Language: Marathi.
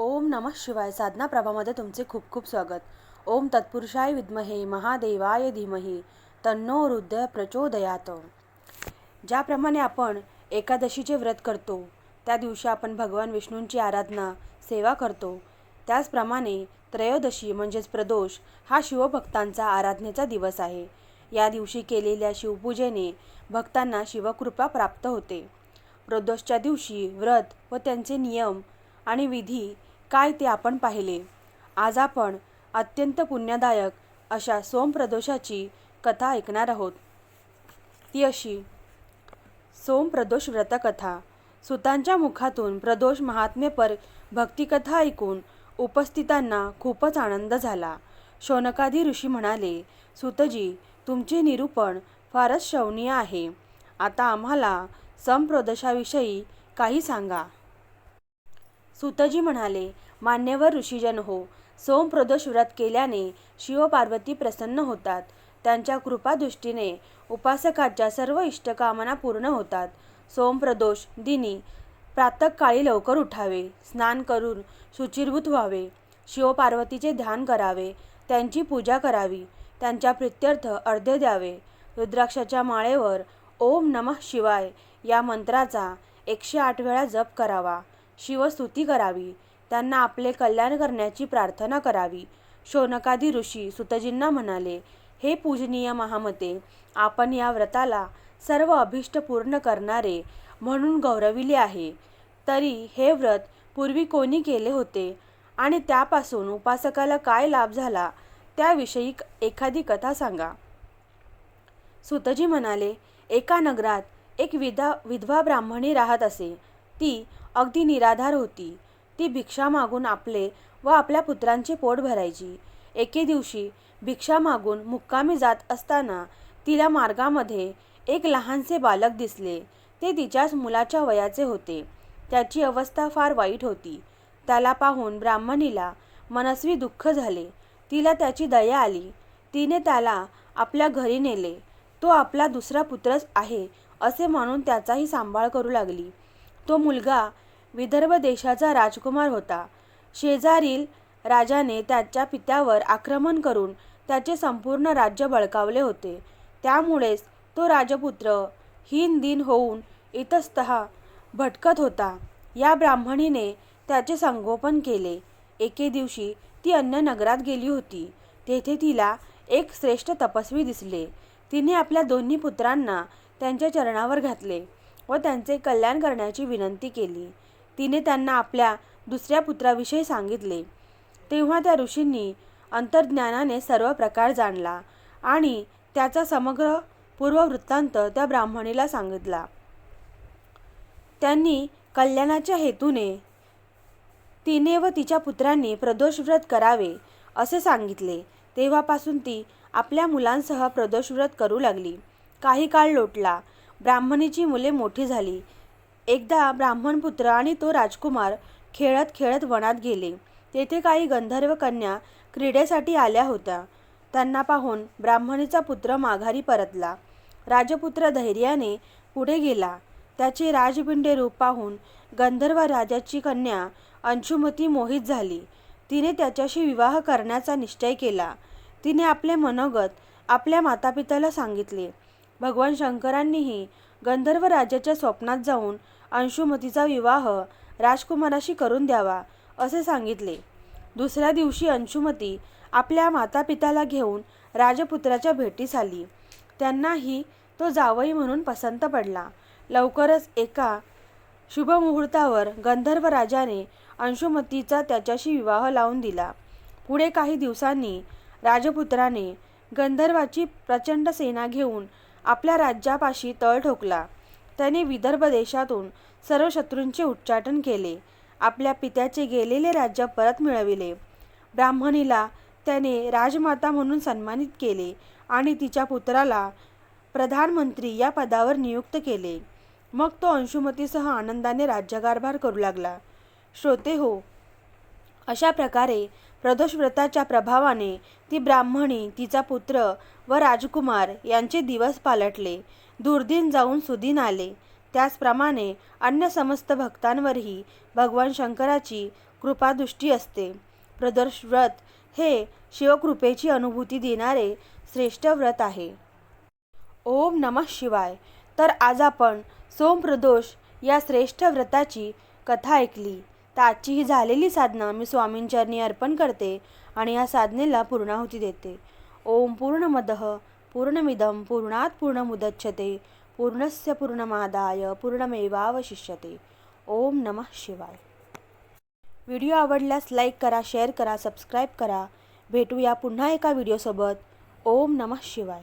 ओम नमः शिवाय साधना प्रभामध्ये तुमचे खूप खूप स्वागत. ओम तत्पुरुषाय विद्महे महादेवाय धीमहि. तन्नो हृदय प्रचोदयात. ज्याप्रमाणे आपण एकादशीचे व्रत करतो त्या दिवशी आपण भगवान विष्णूंची आराधना सेवा करतो. त्याचप्रमाणे त्रयोदशी म्हणजेच प्रदोष हा शिवभक्तांचा आराधनेचा दिवस आहे. या दिवशी केलेल्या शिवपूजेने भक्तांना शिवकृपा प्राप्त होते. प्रदोषच्या दिवशी व्रत व त्यांचे नियम आणि विधी काय ते आपण पाहिले. आज आपण अत्यंत पुण्यदायक अशा सोमप्रदोषाची कथा ऐकणार आहोत. ती अशी सोमप्रदोष व्रतकथा. सुतांच्या मुखातून प्रदोष महात्म्यपर भक्तिकथा ऐकून उपस्थितांना खूपच आनंद झाला. शौनकादी ऋषी म्हणाले सुतजी तुमचे निरूपण फारच शवनीय आहे. आता आम्हाला समप्रदोषाविषयी काही सांगा. सुतजी म्हणाले मान्यवर ऋषीजन हो सोमप्रदोष व्रत केल्याने शिवपार्वती प्रसन्न होतात. त्यांच्या कृपादृष्टीने उपासकाच्या सर्व इष्टकामना पूर्ण होतात. सोमप्रदोष दिनी प्रातकाळी लवकर उठावे स्नान करून शुचिर्भूत व्हावे शिवपार्वतीचे ध्यान करावे त्यांची पूजा करावी त्यांच्या प्रित्यर्थ अर्धे द्यावे. रुद्राक्षाच्या माळेवर ओम नमः शिवाय या मंत्राचा एकशे आठ वेळा जप करावा. शिवस्तुती करावी. त्यांना आपले कल्याण करण्याची प्रार्थना करावी. शौनकादी ऋषी सुतजींना म्हणाले हे पूजनीय महामते आपण या व्रताला सर्व अभिष्ट पूर्ण करणारे म्हणून गौरविले आहे. तरी हे व्रत पूर्वी कोणी केले होते? आणि त्यापासून उपासकाला काय लाभ झाला? त्याविषयी एखादी कथा सांगा. सुतजी म्हणाले एका नगरात एक विधा विधवा ब्राह्मणी राहत असे. ती अगदी निराधार होती. ती भिक्षा मागून आपले व आपल्या पुत्रांचे पोट भरायची. एके दिवशी भिक्षा मागून मुक्कामी जात असताना तिला मार्गामध्ये एक लहानसे बालक दिसले. ते तिच्याच मुलाच्या वयाचे होते. त्याची अवस्था फार वाईट होती. त्याला पाहून ब्राह्मणीला मनस्वी दुःख झाले. तिला त्याची दया आली. तिने त्याला आपल्या घरी नेले. तो आपला दुसरा पुत्रच आहे असे म्हणून त्याचाही सांभाळ करू लागली. तो मुलगा विदर्भ देशाचा राजकुमार होता. शेजारील राजाने त्याच्या पित्यावर आक्रमण करून त्याचे संपूर्ण राज्य बळकावले होते. त्यामुळेच तो राजपुत्र हीन दिन होऊन इतस्तः भटकत होता. या ब्राह्मणीने त्याचे संगोपन केले. एके दिवशी ती अन्य नगरात गेली होती. तेथे तिला एक श्रेष्ठ तपस्वी दिसले. तिने आपल्या दोन्ही पुत्रांना त्यांच्या चरणावर घातले. व त्यांचे कल्याण करण्याची विनंती केली. तिने त्यांना आपल्या दुसऱ्या पुत्राविषयी सांगितले. तेव्हा त्या ऋषींनी अंतर्ज्ञानाने सर्व प्रकार जाणला आणि त्याचा समग्र पूर्ववृत्तांत त्या ब्राह्मणीला सांगितला. त्यांनी कल्याणाच्या हेतूने तिने व तिच्या पुत्रांनी प्रदोष व्रत करावे असे सांगितले. तेव्हापासून ती आपल्या मुलांसह प्रदोष व्रत करू लागली. काही काळ लोटला. ब्राह्मणीची मुले मोठी झाली. एकदा ब्राह्मणपुत्र आणि तो राजकुमार खेळत खेळत वनात गेले. तेथे काही गंधर्व कन्या क्रीडेसाठी आल्या होत्या. त्यांना पाहून ब्राह्मणीचा पुत्र माघारी परतला. राजपुत्र धैर्याने पुढे गेला. त्याचे राजपिंडे रूप पाहून गंधर्व राजाची कन्या अंशुमती मोहित झाली. तिने त्याच्याशी विवाह करण्याचा निश्चय केला. तिने आपले मनोगत आपल्या मातापित्याला सांगितले. भगवान शंकरांनीही गंधर्व राजाच्या स्वप्नात जाऊन अंशुमतीचा विवाह राजकुमाराशी करून द्यावा असे सांगितले. दुसऱ्या दिवशी अंशुमती आपल्या मातापित्याला घेऊन राजपुत्राच्या भेटीस आली. त्यांनाही तो जावई म्हणून पसंत पडला. लवकरच एका शुभमुहूर्तावर गंधर्व राजाने अंशुमतीचा त्याच्याशी विवाह लावून दिला. पुढे काही दिवसांनी राजपुत्राने गंधर्वाची प्रचंड सेना घेऊन आपल्या राज्यापाशी तळ ठोकला. त्याने विदर्भ देशातून सर्व शत्रूंचे उच्चाटन केले. आपल्या पित्याचे गेलेले राज्य परत मिळविले. ब्राह्मणीला त्याने राजमाता म्हणून सन्मानित केले आणि तिच्या पुत्राला प्रधानमंत्री या पदावर नियुक्त केले. मग तो अंशुमतीसह आनंदाने राज्यकारभार करू लागला. श्रोते हो अशा प्रकारे प्रदोष व्रताच्या प्रभावाने ती ब्राह्मणी तिचा पुत्र व राजकुमार यांचे दिवस पालटले. दुर्दिन जाऊन सुदिन आले. त्याचप्रमाणे अन्य समस्त भक्तांवरही भगवान शंकराची कृपादृष्टी असते. प्रदोष व्रत हे शिवकृपेची अनुभूती देणारे श्रेष्ठ व्रत आहे. ओम नमः शिवाय. तर आज आपण सोमप्रदोष या श्रेष्ठ व्रताची कथा ऐकली. तर आजची ही झालेली साधना मी स्वामींचरणी अर्पण करते आणि या साधनेला पूर्णाहुती देते. ओम पूर्णमद पूर्णमिदं पूर्णात पूर्णमुदच्छते पूर्णस्य पूर्णमादाय पूर्णमेवावशिष्यते. ओम नमः शिवाय. व्हिडिओ आवडल्यास लाईक करा शेअर करा सबस्क्राईब करा. भेटूया पुन्हा एका व्हिडिओसोबत. ओम नमः शिवाय.